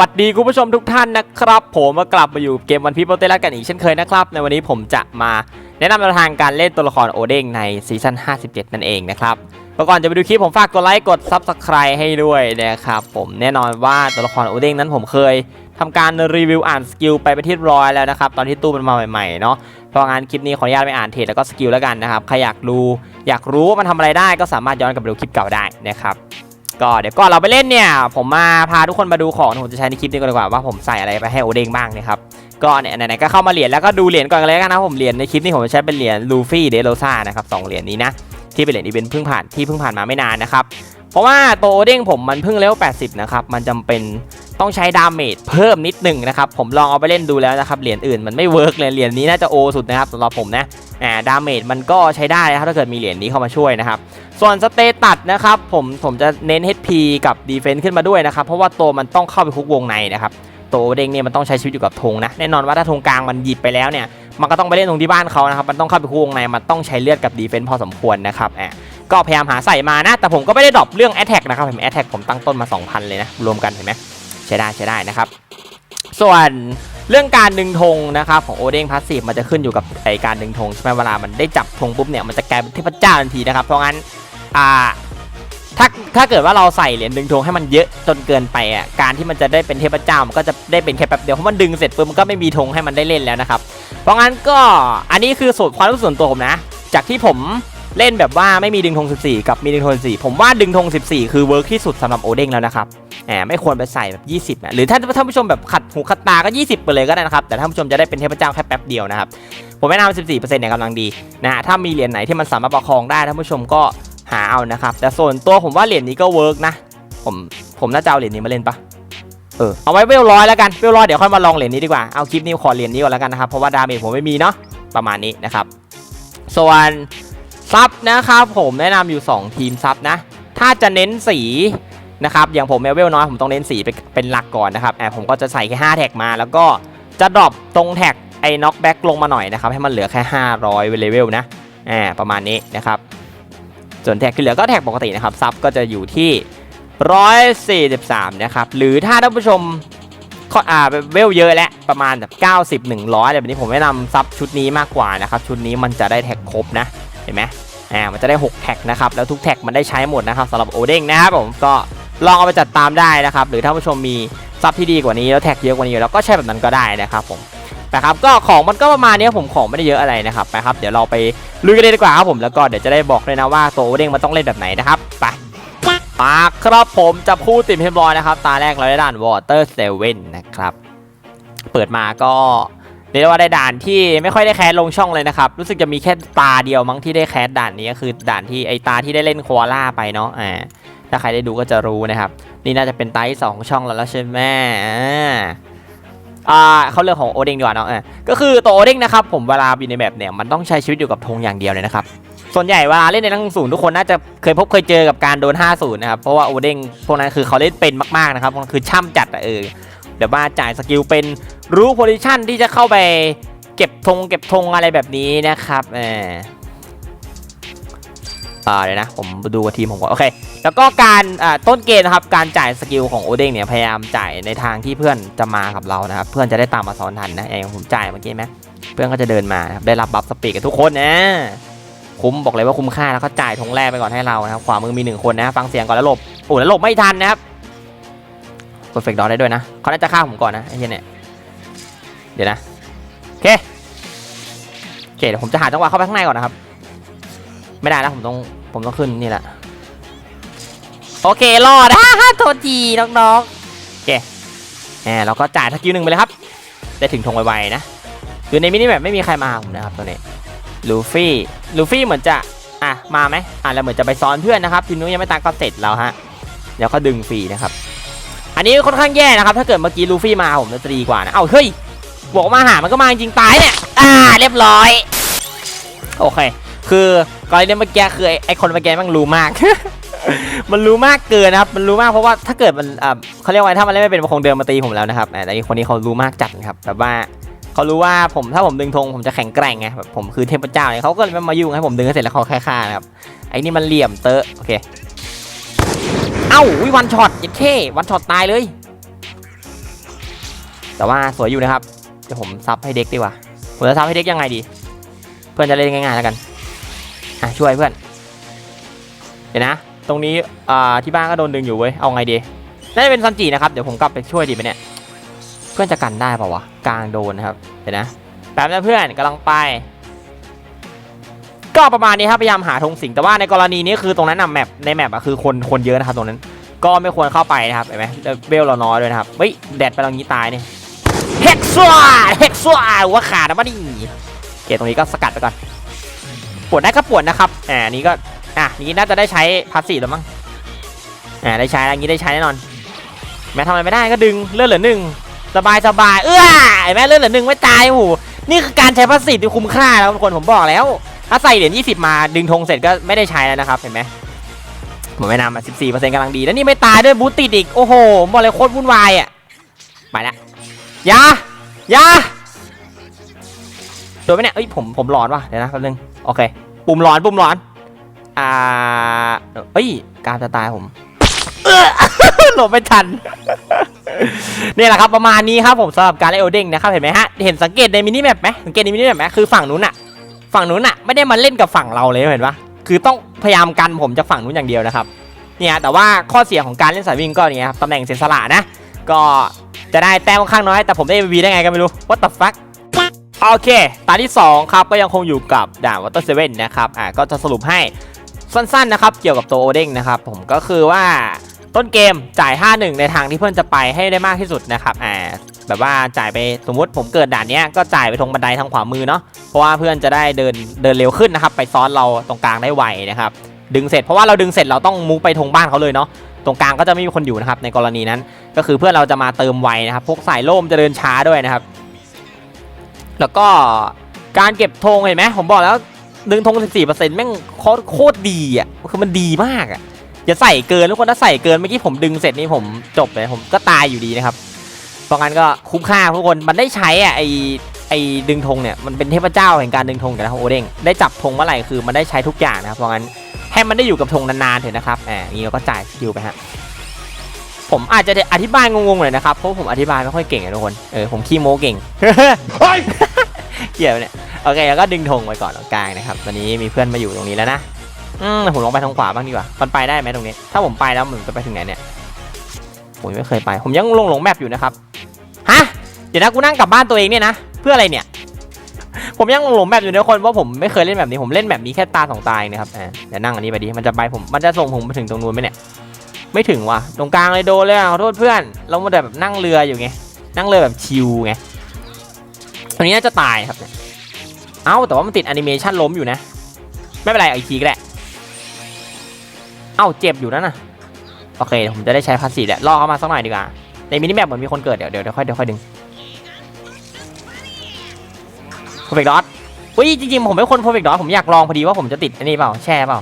วัสดีคุณผู้ชมทุกท่านนะครับ ผมมากลับมาอยู่เกมวันพีโปเตลัสกันอีกเช่นเคยนะครับ ในวันนี้ผมจะมาแนะนำแนวทางการเล่นตัวละครโอเด้งในซีซั่น57 นั่นเองนะครับก่อนจะไปดูคลิปผมฝากกดไลค์กด Subscribe ให้ด้วยนะครับผมแน่นอนว่าตัวละครโอเด้งนั้นผมเคยทำการรีวิวอ่านสกิลไปไปนที่ร้อยแล้วนะครับตอนที่ตู้มันมาใหม่ๆเนาะเพราะงั้นคลิปนี้ขออนุญาตไปอ่านเทรดแล้วก็สกิลแล้วกันนะครับใครอยากดูอยากรู้ว่ามันทำอะไรได้ก็สามารถย้อนกลับไปดูคลิปเก่าได้นะครับ ก็เดี๋ยวก่อนเราไปเล่นเนี่ย ผมมาพาทุกคนมาดูของผมจะใช้ในคลิปนี้ก่อนดีกว่าว่าผมใส่อะไรไปให้โอเด้งบ้างนะครับก็เนี่ยไหนๆก็เข้ามาเหรียญแล้วก็ดูเหรียญก่อนกันเลยกันนะผมเหรียญในคลิปนี้ผมจะใช้เป็นเหรียญลูฟี่เดโรซ่านะครับสองเหรียญนี้นะที่เป็นเหรียญอีเวนต์เพิ่งผ่านที่เพิ่งผ่านมาไม่นานนะครับเพราะว่าตัวโอเด้งผมมันเพิ่งเลเวล80 นะครับมันจำเป็นต้องใช้ดาเมจเพิ่มนิดหนึ่งนะครับผมลองเอาไปเล่นดูแล้วนะครับเหรียญอื่นมันไม่เวิร์กเลยเหรียญนี้น่าจะโอสุดนะครับสำหรับผมนะ อ่าดาเมจมันก็ใช้ได้นะครับถ้าเกิดมีเหรียญนี้เข้ามาช่วยนะครับ ส่วนสเตตัสนะครับผมผมจะเน้น HP กับ Defense ขึ้นมาด้วยนะครับ เพราะว่าตัวมันต้องเข้าไปคุกวงในนะครับตัวเด้งเนี่ยมันต้องใช้ชีวิตอยู่กับธงนะแน่นอนว่าถ้าธงกลางมันหยิบไปแล้วเนี่ยมันก็ต้องไปเล่นตรงที่บ้านเขานะครับมันต้องเข้าไปคุกวงในมันต้องใช้เลือดกับ Defense พอสมควรนะครับแอบก็พยายามหาใส่มานะ แต่ผมก็ไม่ได้ดรอปเรื่อง Attack นะครับผม Attack ผมตั้งต้นมา 2,000 เลยนะ รวมกันเห็นไหมใช้ได้ใช้ได้นะครับ ส่วนเรื่องการดึงธงนะครับของโอเด้งพาสซีฟมันจะขึ้นอยู่กับไอการดึงธงใช่ไหมเวลามันได้จับธงปุ๊บเนี่ยมันจะกลายเป็นเทพเจ้าทันทีนะครับเพราะงั้นอ่าถ้าถ้าเกิดว่าเราใส่เหรียญดึงธงให้มันเยอะจนเกินไปอะการที่มันจะได้เป็นเทพเจ้ามันก็จะได้เป็นแค่แป๊บเดียวเพราะมันดึงเสร็จปุ๊บมันก็ไม่มีธงให้มันได้เล่นแล้วนะครับเพราะงั้นก็อันนี้คือส่วนความรู้สึกส่วนตัวผมนะ จากที่ผมเล่นแบบว่าไม่มีดึงธง14 กับมีดึงธง14 ผมว่าดึงธง14 คือเวิร์กที่สุดสำหรับโอเด้งแล้วนะครับ แหมไม่ควรไปใส่แบบ20นะหรือถ้าท่านผู้ชมแบบขัดหูขัดตาก็ 20 ไปเลยก็ได้นะครับ แต่ท่านผู้ชมจะได้เป็นเทพเจ้าแค่แป๊บเดียวนะครับ ผมแนะนำ14%เนี่ยกำลังดีนะฮะถ้ามีเหรียญไหนที่มันสามารถประคองได้ท่านผู้ชมก็หาเอานะครับ แต่ส่วนตัวผมว่าเหรียญนี้ก็เวิร์กนะ ผมผมน่าจะเอาเหรียญนี้มาเล่นปะเออเอาไว้เวลร้อยแล้วกันเวลร้อยเดี๋ยวค่อยมาลองเหรียญนี้ดีกว่าเอาคลิปนี้ขอเหรียญนี้ก่อนแล้วกันนะครับเพราะว่าดาเมจผมไม่มีเนาะประมาณนี้นะครับ ส่วนซับนะครับผมแนะนำอยู่ 2 ทีมซับนะ ถ้าจะเน้นสี นะครับอย่างผมเลเวลน้อยผมต้องเน้นสีเป็นเป็นหลักก่อนนะครับแอบผมก็จะใส่แค่5แท็กมา แล้วก็จะดรอปตรงแท็กไอ้น็อกแบ็กลงมาหน่อยนะครับให้มันเหลือแค่ 500เลเวลนะอ่าประมาณนี้นะครับส่วนแท็กที่เหลือก็แท็กปกตินะครับซับก็จะอยู่ที่ 143 นะครับ หรือถ้าท่านผู้ชมข้ออ่าเวลเยอะแล้วประมาณแบบ90 100แบบนี้ผมแนะนำซับชุดนี้มากกว่านะครับ ชุดนี้มันจะได้แท็กครบนะเห็นไหมอ่ามันจะได้ 6 แท็กนะครับ แล้วทุกแท็กมันได้ใช้หมดนะครับสำหรับโอเด้งนะครับผมก็ ลองเอาไปจัดตามได้นะครับ หรือถ้าผู้ชมมีซับที่ดีกว่านี้แล้วแท็กเยอะกว่านี้แล้วก็ใช้แบบนั้นก็ได้นะครับผมนะครับก็ของมันก็ประมาณนี้ผมของไม่ได้เยอะอะไรนะครับไปครับเดี๋ยวเราไปลุยกันเลยดีกว่าครับผมแล้วก็เดี๋ยวจะได้บอกเลยนะว่าตัวโอเด้งมันต้องเล่นแบบไหนนะครับไปมาครับผมจะพูดติดเรียบอยนะครับตาแรกเราได้ด่าน Water Seven นนะครับเปิดมาก็เรียกว่าได้ด่านที่ไม่ค่อยได้แคสลงช่องเลยนะครับ รู้สึกจะมีแค่ตาเดียวมั้งที่ได้แคสด่านนี้ก็คือด่านที่ไอตาที่ได้เล่นโคอาล่าไปเนาะอ่า ถ้าใครได้ดูก็จะรู้นะครับ นี่น่าจะเป็นไตาที่สองของช่องแล้วแล้วใช่ไหมอ่าอ่าเขาเรื่องของโอเด้งดีกว่าเนาะก็คือตัวโอเด้งนะครับผมเวลาอยู่ในแบบเนี่ยมันต้องใช้ชีวิตอยู่กับธงอย่างเดียวเลยนะครับส่วนใหญ่เวลาเล่นในทั้งศูนย์ทุกคนน่าจะเคยพบเคยเจอกับการโดน 50 นะครับ เพราะว่าโอเด้งพวกนั้นคือเขาเล่นเป็นมากๆนะครับมันคือช่ำจัดอะเออเดี๋ยวมาจ่ายสกิลเป็นรู้โพซิชันที่จะเข้าไปเก็บธงเก็บธงอะไรแบบนี้นะครับเออ อ่าเดี๋ยวนะผมดูกับทีมผมก่อนโอเค แล้วก็การอ่าต้นเกมนะครับการจ่ายสกิลของโอเด้งเนี่ยพยายามจ่ายในทางที่เพื่อนจะมากับเรานะครับเพื่อนจะได้ตามมาซ้อนทันนะอย่างผมจ่ายเมื่อกี้ไหมเพื่อนก็จะเดินมาครับได้รับบัฟสปีดกับทุกคนนะคุ้มบอกเลยว่าคุ้มค่าแล้วก็จ่ายธงแรกไปก่อนให้เรานะครับขวามือมีหนึ่งคนนะฟังเสียงก่อนแล้วหลบโอ้แล้วหลบไม่ทันนะครับเพอร์เฟกต์ดอได้ด้วยนะเขาน่าจะฆ่าผมก่อนนะไอ้เหี้ยเนี่ยเดี๋ยวนะโอเคโอเคเดี๋ยวผมจะหาจังหวะเข้าไปข้างในก่อนนะครับ ไม่ได้แล้วผมต้อง ผมต้องขึ้นนี่แหละ โอเครอดฮ่าฮ่าโทษทีน้องๆโอเคแหมเราก็จ่ายสกิลหนึ่งไปเลยครับ ได้ถึงธงไวๆนะคือในมินิแมปไม่มีใครมาผมนะครับตัวนี้ลูฟี่ลูฟี่เหมือนจะอะมาไหมอะแล้วเหมือนจะไปซ้อนเพื่อนนะครับทีนู้นยังไม่ตังก็เสร็จแล้วฮะเดี๋ยวเขาดึงฟรีนะครับ อันนี้ค่อนข้างแย่นะครับ ถ้าเกิดเมื่อกี้ลูฟี่มาผมจะดีกว่านะเอาเฮ้ยบอกมาหามันก็มาจริงตายเนี่ยอ่า เรียบร้อย โอเค คือกรณีเมื่อกี้คือไอคนเมื่อกี้มันรู้มาก มันรู้มากเกินนะครับ มันรู้มากเพราะว่าถ้าเกิดมันอ่าเขาเรียกว่าถ้ามันเล่นไม่เป็นคงเดินมาตีผมแล้วนะครับแต่ไอคนนี้เขารู้มากจัดนะครับแบบว่าเขารู้ว่าผมถ้าผมดึงธงผมจะแข็งแกร่งไงแบบผมคือเทพเจ้าเนี่ยเขาก็เลยไม่มายุ่งให้ผมดึงเสร็จแล้วเขาแค่ฆ่านะครับไอ้นี่มันเหลี่ยมเตอะโอเคเอ้าวิวันช็อตยัดเข้วันช็อตตายเลย แต่ว่าสวยอยู่นะครับเดี๋ยวผมซับให้เด็กดีกว่าผมจะซับให้เด็กยังไงดี เพื่อนจะเล่นง่ายๆแล้วกัน อะช่วยเพื่อน เดี๋ยวนะ ตรงนี้อ่าที่บ้านก็โดนดึงอยู่เว้ย เอาไงดี น่าจะเป็นซันจินะครับ เดี๋ยวผมกลับไปช่วยดีไหมเนี่ย เพื่อนจะกันได้เปล่าวะ กลางโดนนะครับ เดี๋ยวนะ แป๊บนะเพื่อนกำลังไป ก็ประมาณนี้ครับ พยายามหาธงสิง แต่ว่าในกรณีนี้คือตรงนั้นนะแมปในแมปอะคือคนคนเยอะนะครับตรงนั้น ก็ไม่ควรเข้าไปนะครับ เห็นไหมเบลเราน้อยด้วยนะครับ เฮ้ย แดดไปตรงนี้ตายเนี่ยเฮกซัวเฮกซัวหัวขาดนะบ้านี่โอเคตรงนี้ก็สกัดไปก่อน ปวดได้ก็ปวดนะครับอ่านี้ก็อะนี้น่าจะได้ใช้พาสซีฟแล้วมั้งอ่าได้ใช้แล้วงี้ได้ใช้แน่นอน แม้ทำอะไรไม่ได้ก็ดึงเลือดเหลือหนึ่งสบายสบายเอื้อเห็นไหมเลือดเหลือหนึ่งไม่ตายโอ้โหนี่คือการใช้พาสซีฟที่คุ้มค่าแล้วทุกคนผมบอกแล้ว ถ้าใส่เหรียญ20มาดึงธงเสร็จก็ไม่ได้ใช้แล้วนะครับเห็นไหมผมไม่นำมา14%กำลังดีแล้วนี่ไม่ตายด้วยบูตติดอีกโอ้โหบอกเลยโคตรวุ่นวายอะไปละยายาโดนไหมเนี่ยเอ้ยผมผมร้อนว่ะเดี๋ยวนะแป๊บนึง โอเค ปุ่มร้อนปุ่มร้อน อ่าเอ้ยการจะตายผมหลบไม่ทัน นี่แหละครับประมาณนี้ครับผมสำหรับการเล่นโอเด้งนะครับเห็นไหมฮะเห็นสังเกตในมินิแมปไหมสังเกตในมินิแมปไหมคือฝั่งนู้นอะฝั่งนู้นอะไม่ได้มาเล่นกับฝั่งเราเลยเห็นปะคือต้องพยายามกันผมจากฝั่งนู้นอย่างเดียวนะครับเนี่ยแต่ว่าข้อเสียของการเล่นสายวิ่งก็อย่างเงี้ยครับตำแหน่งเสียสละนะ ก็จะได้แต้มค่อนข้างน้อยแต่ผมได้ MVP ได้ไงก็ไม่รู้ what the fuck โอเค ตาที่ 2 ครับก็ยังคงอยู่กับด่าน Water 7นนะครับอ่าก็จะสรุปให้สั้นๆนะครับเกี่ยวกับตัวโอเด้งนะครับผมก็คือว่าต้นเกมจ่าย 5-1 ในทางที่เพื่อนจะไปให้ได้มากที่สุดนะครับอ่าแบบว่าจ่ายไปสมมติผมเกิดด่านเนี้ยก็จ่ายไปตรงบันไดทางขวามือเนาะเพราะว่าเพื่อนจะได้เดินเดินเร็วขึ้นนะครับไปซ้อนเราตรงกลางได้ไวนะครับดึงเสร็จเพราะว่าเราดึงเสร็จเราต้องมุกไปทงบ้านเขาเลยเนาะตรงกลางก็จะไม่มีคนอยู่นะครับในกรณีนั้น ก็คือเพื่อนเราจะมาเติมไวนะครับพวกสายโล่มจะเดินช้าด้วยนะครับ แล้วก็การเก็บธงเห็นไหมผมบอกแล้วดึงธง 14%แม่งโคตรโคตรดีอะคือมันดีมากอะอย่าใส่เกินทุกคนถ้าใส่เกินเมื่อกี้ผมดึงเสร็จนี่ผมจบเลยผมก็ตายอยู่ดีนะครับเพราะงั้นก็คุ้มค่าทุกคนมันได้ใช้อะไอไอดึงธงเนี่ยมันเป็นเทพเจ้าแห่งการดึงธงกันนะครับโอเด้งได้จับธงเมื่อไหร่คือมันได้ใช้ทุกอย่างนะครับเพราะงั้นให้มันได้อยู่กับธงนานๆเถอะนะครับแหมนี่เราก็จ่ายสกิลไปฮะผมอาจจะอธิบายงงๆหน่อยนะครับเพราะผมอธิบายไม่ค่อยเก่งอะทุกคนเออผมขี้โม้เก่ง เกี่ยวเนี่ยโอเคแล้วก็ดึงธงไปก่อนตรงกลางนะครับตอนนี้มีเพื่อนมาอยู่ตรงนี้แล้วนะอืมผมลองไปทางขวาบ้างดีกว่ามันไปได้ไหมตรงนี้ ถ้าผมไปแล้วมันจะไปถึงไหนเนี่ยผมไม่เคยไป ผมยังลงหลงแมปอยู่นะครับฮะเดี๋ยวนะกูนั่งกลับบ้านตัวเองเนี่ยนะเพื่ออะไรเนี่ย ผมยังหลงหลงแมปอยู่นะคนว่าผมไม่เคยเล่นแบบนี้ผมเล่นแบบนี้แค่ตาสองตาเองนะครับอ่าเดี๋ยวนั่งอันนี้ไปดิมันจะไปผมมันจะส่งผมไปถึงตรงนู้นไหมเนี่ยไม่ถึงว่ะตรงกลางเลยโดนเลยขอโทษเพื่อน เรามาแบบนั่งเรืออยู่ไงนั่งเรือแบบชิลไง ตรงนี้น่าจะตายครับ เอ้าแต่ว่ามันติดแอนิเมชันล้มอยู่นะ ไม่เป็นไรเอาอีกทีก็ได้ เอ้าเจ็บอยู่นั่นน่ะโอเคผมจะได้ใช้พาสซีแหละล่อเข้ามาสักหน่อยดีกว่าในมินิแมปเหมือนมีคนเกิดเดี๋ยวเดี๋ยวค่อยเดี๋ยวค่อยดึง perfect dot อุ้ยจริงๆผมเป็นคน perfect dot ผมอยากลองพอดีว่าผมจะติดอันนี้เปล่าแช่เปล่า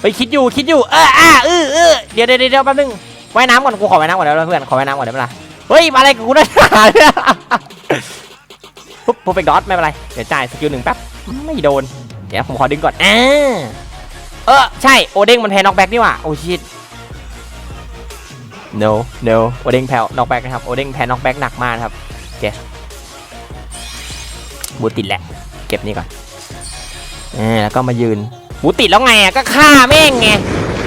ไปคิดอยู่คิดอยู่เอออ่าเออเออเดี๋ยวเดี๋ยวเดี๋ยวแป๊บนึงว่ายน้ำก่อนกูขอว่ายน้ำก่อนเดี๋ยวเพื่อนขอว่ายน้ำก่อนได้ไหมล่ะเฮ้ยมาอะไรกับกูนะ ปุ๊บ perfect dot ไม่เป็นไร เดี๋ยวจ่ายสกิลหนึ่งแป๊บ ไม่โดน เดี๋ยวผมขอดึงก่อนอ่าเออ ใช่ โอเด้งมันแพ้น็อกแบ็กนี่หว่า โอ้ชิต no no โอเด้งแพ้น็อกแบ็กนะครับ โอเด้งแพ้น็อกแบ็กหนักมากครับโอเคบูติดแหละ เก็บนี่ก่อนอ่าแล้วก็มายืนบูติดแล้วไงอะ ก็ฆ่าแม่งไง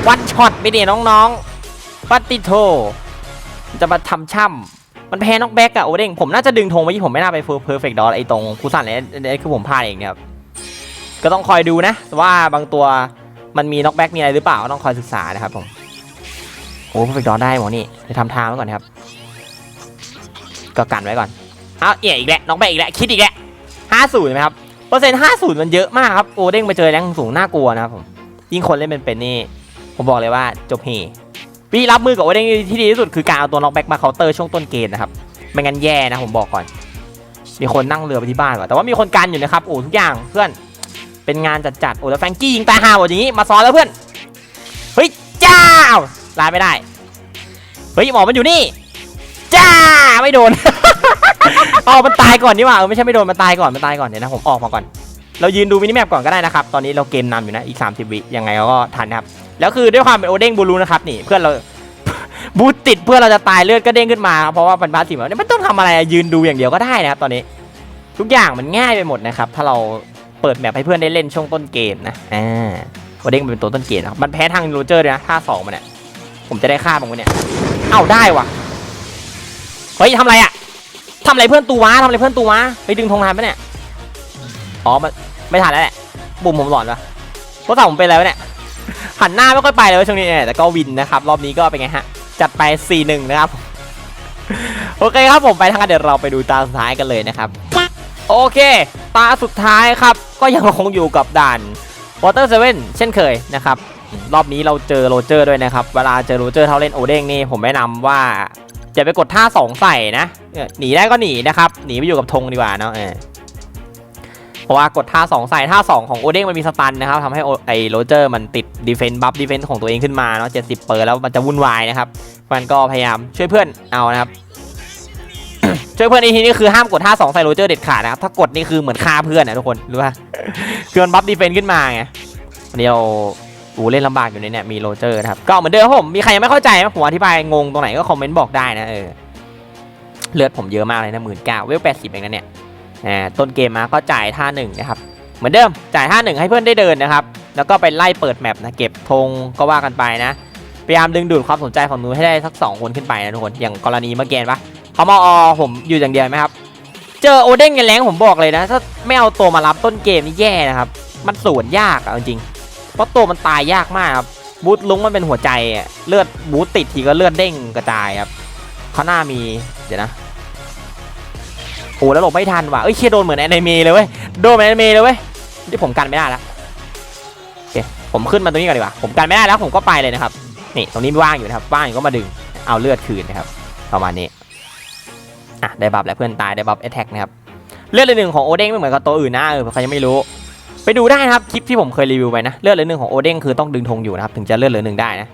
วันช็อตไปเดี๋ยน้องๆปัตติโท จะมาทำช่ำ มันแพ้น็อกแบ็กอะโอเด้งผมน่าจะดึงธงไว้ที่ผมไม่น่าไปเพอร์เฟกต์ดอไอตรงคูสันเลยนี่ยคือผมพลาดเองเนี่ยครับก็ต้องคอยดูนะว่าบางตัวมันมีน็อกแบ็กมีอะไรหรือเปล่าต้องคอยศึกษานะครับผมโอ้เพอร์เฟกต์ดอได้หมอนี่จะทำทางไว้ก่อนครับ ก็กันไว้ก่อนเอาเอี่ยอีกแล้วน็อกแบ็กอีกแล้วคิดอีกแล้วห้าศูนย์ไหมครับเปอร์เซ็นต์ห้าศูนย์มันเยอะมากครับโอเด้งไปเจอแรงสูงน่ากลัวนะครับผมยิ่งคนเล่นเป็นเป็นๆนี่ผมบอกเลยว่าจบเฮ วิธีรับมือกับโอเด้งที่ดีที่สุดคือการเอาตัวน็อกแบ็กมาเคาน์เตอร์ช่วงต้นเกมนะครับไม่งั้นแย่นะผมบอกก่อน มีคนนั่งเรือไปที่บ้านว่ะแต่ว่ามีคนกันอยู่นะครับโอ้ทุกอย่างเพื่อนเป็นงานจัดจัดๆโอ้แล้วแฟงกี้ยิงตาห่าหมดอย่างนี้มาซ้อนแล้วเพื่อนเฮ้ยจ้าลายไม่ได้เฮ้ยหมอมันอยู่นี่จ้าไม่โดนอ๋อมันตายก่อนนี่ว่าเออไม่ใช่ไม่โดนมันตายก่อนมันตายก่อนเดี๋ยวนะผมออกมาก่อน เรายืนดูมินิแมปก่อนก็ได้นะครับ ตอนนี้เราเกมนำอยู่นะอีก 30 วิยังไงก็ทันนะครับ แล้วคือด้วยความเป็นโอเด้งบูรูนะครับนี่เพื่อนเราบูติดเพื่อเราจะตายเลือดก็เด้งขึ้นมาเพราะว่าเป็นพาสซีฟเนี่ยไม่ต้องทำอะไรยืนดูอย่างเดียวก็ได้นะครับตอนนี้ ทุกอย่างมันง่ายไปหมดนะครับถ้าเราเปิดแมปให้เพื่อนได้เล่นช่วงต้นเกมนะอ่าโอเด้งเป็นตัวต้นเกมนะครับมันแพ้ทางโรเจอร์ด้วยนะท่าสองมันเนี่ยผมจะได้ฆ่ามันเนี่ยเอ้าได้วะเฮ้ยทำอะไรอะทำอะไรเพื่อนตูวะทำอะไรเพื่อนตูวะไปดึงธงทันปะเนี่ยอ๋อมันไม่ทันแล้วแหละบุ่มผมหลอนปะเพราะสาวผมเป็นอะไรวะเนี่ย หันหน้าไม่ค่อยไปเลยช่วงนี้แต่ก็วินนะครับรอบนี้ก็เป็นไงฮะจัดไป 4-1 นะครับ โอเคครับผมไปทางกันเดี๋ยวเราไปดูตาสุดท้ายกันเลยนะครับ โอเค ตาสุดท้ายครับ ก็ยังคงอยู่กับด่าน Water 7เซเว่นเช่นเคยนะครับ รอบนี้เราเจอโรเจอร์ด้วยนะครับ เวลาเจอโรเจอร์เท่าเล่นโอเด้งนี่ผมแนะนำว่าอย่าไปกดท่า 2 ใส่นะหนีได้ก็หนีนะครับ หนีไปอยู่กับธงดีกว่าเนาะ ราะว่ากดท่า 2 ใส่ท่า 2 ของโอเด้งมันมีสตันนะครับทำให้โอไอโรเจอร์มันติดดีเฟนต์บัฟดีเฟนต์ของตัวเองขึ้นมาเนาะ70เปอร์แล้วมันจะวุ่นวายนะครับมันก็พยายามช่วยเพื่อนเอานะครับช่วยเพื่อนในทีนี้คือห้ามกดท่า 2 ใส่โรเจอร์เด็ดขาดนะครับถ้ากดนี่คือเหมือนฆ่าเพื่อนนะทุกคนรู้ป่ะคือมันบัฟดีเฟนต์ขึ้นมาไงวันนี้เราอูเล่นลำบากอยู่ในเนี่ยมีโรเจอร์นะครับก็เหมือนเดิมผมมีใครยังไม่เข้าใจไหมผมอธิบายงงตรงไหนก็คอมเมนต์บอกได้นะเออเลือดผมเยอะมากเลยนะหมื่นเก้าเวลแปดสิบเองนะเนี่ย อ่าต้นเกมมาก็จ่ายท่าหนึ่งนะครับเหมือนเดิมจ่ายท่าหนึ่งให้เพื่อนได้เดินนะครับแล้วก็ไปไล่เปิดแมปนะเก็บธงก็ว่ากันไปนะพยายามดึงดูดความสนใจของหนูให้ได้สักสองคนขึ้นไปนะทุกคนอย่างกรณีเมื่อกี้เห็นปะเขามาออผมอยู่อย่างเดียวไหมครับเจอโอเด้งกันแรงผมบอกเลยนะ ถ้าไม่เอาตัวมารับต้นเกมนี่แย่นะครับ มันสวนยากอะจริงเพราะตัวมันตายยากมากครับบูทลุงมันเป็นหัวใจเลือดบูทติดทีก็เลือดเด้งกระจายครับเขาหน้ามีเดี๋ยวนะ โอ้แล้วหลบไม่ทันว่ะเอ้ยเชียโดนเหมือนแอนิเมะเลยเว้ยโดนเหมือนแอนิเมะเลยเว้ยที่ผมกันไม่ได้แล้วโอเคผมขึ้นมาตรงนี้ก่อนดีกว่าผมกันไม่ได้แล้วผมก็ไปเลยนะครับนี่ตรงนี้ว่างอยู่นะครับว่างอยู่ก็มาดึงเอาเลือดคืนนะครับประมาณนี้อะได้บัฟแล้วเพื่อนตายได้บัฟแอตแทกนะครับเลือดเลยหนึ่งของโอเด้งไม่เหมือนกับตัวอื่นนะเออใครยังไม่รู้ ไปดูได้นะครับคลิปที่ผมเคยรีวิวไปนะเลือดเลือหนึ่งของโอเด้งคือต้องดึงธงอยู่นะครับถึงจะเลือดเลือหนึ่งได้นะ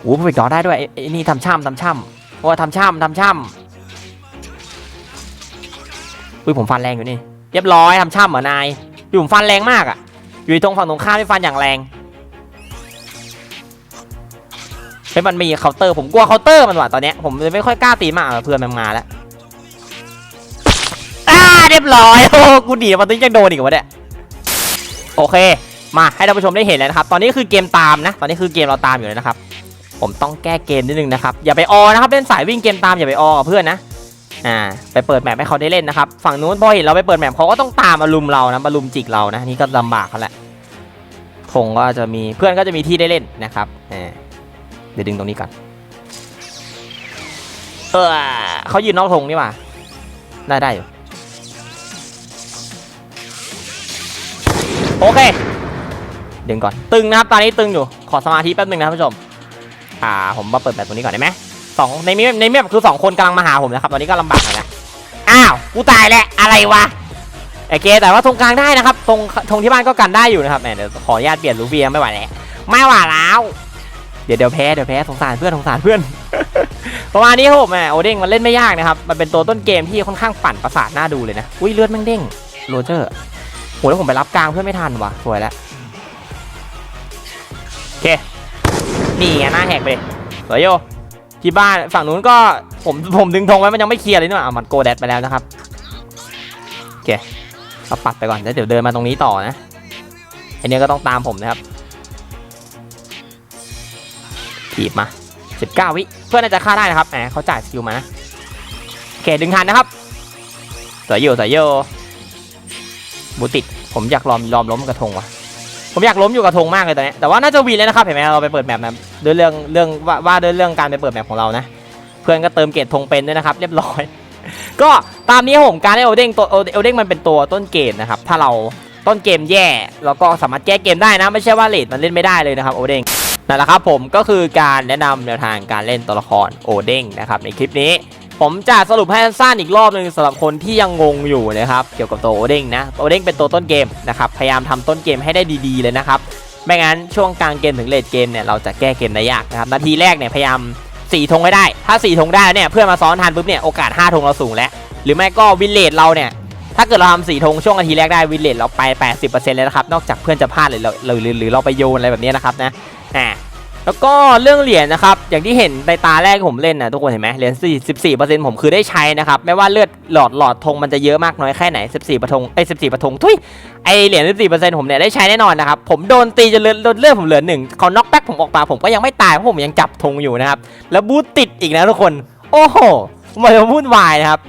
โอ้โหไปก่อได้ด้วยไอ้ไอ้นี่ทำช่ำทำช่ำโอ้ทำช่ำทำช่ำ อุ้ยผมฟันแรงอยู่นี่เรียบร้อยทำช่ำเหรอนายอยู่ผมฟันแรงมากอะอยู่ตรงฝั่งตรงข้ามที่ฟันอย่างแรงเป็นมันมีเคาน์เตอร์ผมกลัวเคาน์เตอร์มันว่ะตอนเนี้ยผมเลยไม่ค่อยกล้าตีมากเพื่อนมันมาแล้วอ่าเรียบร้อยโอ้กูดีมาตอนนี้ยังโดนอีกวะเนี่ยโอเค มาให้ท่านผู้ชมได้เห็นแล้วนะครับ ตอนนี้คือเกมตามนะ ตอนนี้คือเกมเราตามอยู่เลยนะครับ ผมต้องแก้เกมนิดนึงนะครับ อย่าไปออนะครับเล่นสายวิ่งเกมตามอย่าไปออกับเพื่อนนะ อ่าไปเปิดแมปให้เขาได้เล่นนะครับฝั่งนู้นพอเห็นเราไปเปิดแมปเขาก็ต้องตามมาลุมเรานะมาลุมจิกเรานะนี่ก็ลำบากเขาแหละธงก็จะมีเพื่อนก็จะมีที่ได้เล่นนะครับอ่าเดี๋ยวดึงตรงนี้ก่อนเออเขายืนนอกธงนี่ว่าได้ได้อยู่โอเคดึงก่อนตึงนะครับตอนนี้ตึงอยู่ขอสมาธิแป๊บหนึงนะครับผู้ชมอ่าผมมาเปิดแบบตัวนี้ก่อนได้ไหม สองในเมมในเมมคือสองคนกำลังมาหาผมนะครับตอนนี้ก็ลำบากหน่อยนะอ้าวกูตายแล้วอะไรวะโอเคแต่ว่าธงกลางได้นะครับธงธงที่บ้านก็กันได้อยู่นะครับแหมเดี๋ยวขออนุญาตเปลี่ยนลูฟี่ไม่ไหวแล้วไม่ไหวแล้วเดี๋ยวเดี๋ยวแพ้เดี๋ยวแพ้สงสารเพื่อนสงสารเพื่อน ประมาณนี้ครับผมแหมโอเด้งมันเล่นไม่ยากนะครับมันเป็นตัวต้นเกมที่ค่อนข้างปั่นประสาทน่าดูเลยนะอุ้ยเลือดแม่งเด้งโรเจอร์โหแล้วผมไปรับกลางเพื่อนไม่ทันว่ะสวยแล้วโอเคนี่ไงหน้าแหกไปเลยสวยโย ที่บ้านฝั่งนู้นก็ผมผมดึงธงไว้มันยังไม่เคลียร์เลยนี่หว่าอะมันโกแดดไปแล้วนะครับโอเคเราปัดไปก่อนแล้วเดี๋ยวเดินมาตรงนี้ต่อนะไอเนี้ยก็ต้องตามผมนะครับถีบมา 19 วิ เพื่อนน่าจะฆ่าได้นะครับแหมเขาจ่ายสกิลมานะโอเคดึงทันนะครับสวยโยสวยโยบูติดผมอยากลอมลอมล้มกระทงว่ะ ผมอยากล้มอยู่กระทงมากเลยตอนนี้แต่ว่าน่าจะวีแล้วนะครับเห็นไหมเราไปเปิดแมปนะด้วยเรื่องเรื่องว่าว่าด้วยเรื่องการไปเปิดแมปของเรานะ เพื่อนก็เติมเกตธงเป็นด้วยนะครับ เรียบร้อย ก็ตามนี้ผมการได้โอเด้งตัวโอเด้งมันเป็นตัวต้นเกมนะครับถ้าเราต้นเกมแย่เราก็สามารถแก้เกมได้นะ ไม่ใช่ว่าเลดมันเล่นไม่ได้เลยนะครับโอเด้งนั่นแหละครับผมก็คือการแนะนำแนวทางการเล่นตัวละครโอเด้งนะครับในคลิปนี้ ผมจะสรุปให้สั้นๆอีกรอบหนึ่งสำหรับคนที่ยังงงอยู่นะครับ เกี่ยวกับตัวโอเด้งนะ โอเด้งเป็นตัวต้นเกมนะครับ พยายามทำต้นเกมให้ได้ดีๆเลยนะครับ ไม่งั้นช่วงกลางเกมถึงเลดเกมเนี่ยเราจะแก้เกมได้ยากนะครับ นาทีแรกเนี่ยพยายาม4ธงให้ได้ ถ้า4ธงได้เนี่ยเพื่อนมาซ้อนทันปุ๊บเนี่ยโอกาส5ธงเราสูงแล้ว หรือไม่ก็วินเลดเราเนี่ยถ้าเกิดเราทำสี่ธงช่วงนาทีแรกได้วินเลดเราไป 80%เลยนะครับ นอกจากเพื่อนจะพลาดหรือเราหรือหรือเราไปโยนอะไรแบบนี้นะครับนะอ่า แล้วก็เรื่องเหรียญนะครับอย่างที่เห็นในตาแรกผมเล่นนะทุกคนเห็นไหมเหรียญ4 14ผมคือได้ใช้นะครับไม่ว่าเลือดหลอดหลอดธงมันจะเยอะมากน้อยแค่ไหน 14ประทงไอ้14ประทงทุยไอเหรียญ14ผมเนี่ยได้ใช้แน่นอนนะครับผมโดนตีจนเลือดเลือดผมเหลือหนึ่งเขาน็อกแบ็กผมออกมาผมก็ยังไม่ตายเพราะผมยังจับธงอยู่นะครับแล้วบูทติดอีกนะทุกคน โอ้โหมันจะวุ่นวายนะครับ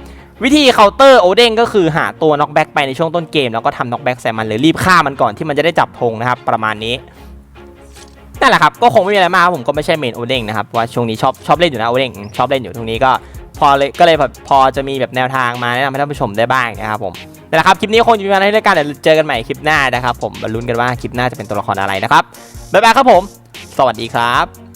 วิธีเคาน์เตอร์โอเด้งก็คือหาตัวน็อกแบ็กไปในช่วงต้นเกมแล้วก็ทำน็อกแบ็กใส่มันหรือรีบฆ่ามันก่อนที่มันจะได้จับธงนะครับประมาณนี้ นั่นแหละครับก็คงไม่มีอะไรมากครับผมก็ไม่ใช่เมนโอเด้งนะครับว่าช่วงนี้ชอบชอบเล่นอยู่นะโอเด้งชอบเล่นอยู่ตรงนี้ก็พอเลยก็เลยแบบพอจะมีแบบแนวทางมาแนะนำให้ท่านผู้ชมได้บ้างนะครับผมนั่นแหละครับคลิปนี้คงจะมีมาในรายการเดี๋ยวเจอกันใหม่คลิปหน้านะครับผมมาลุ้นกันว่าคลิปหน้าจะเป็นตัวละครอะไรนะครับบ๊ายบายครับผม สวัสดีครับ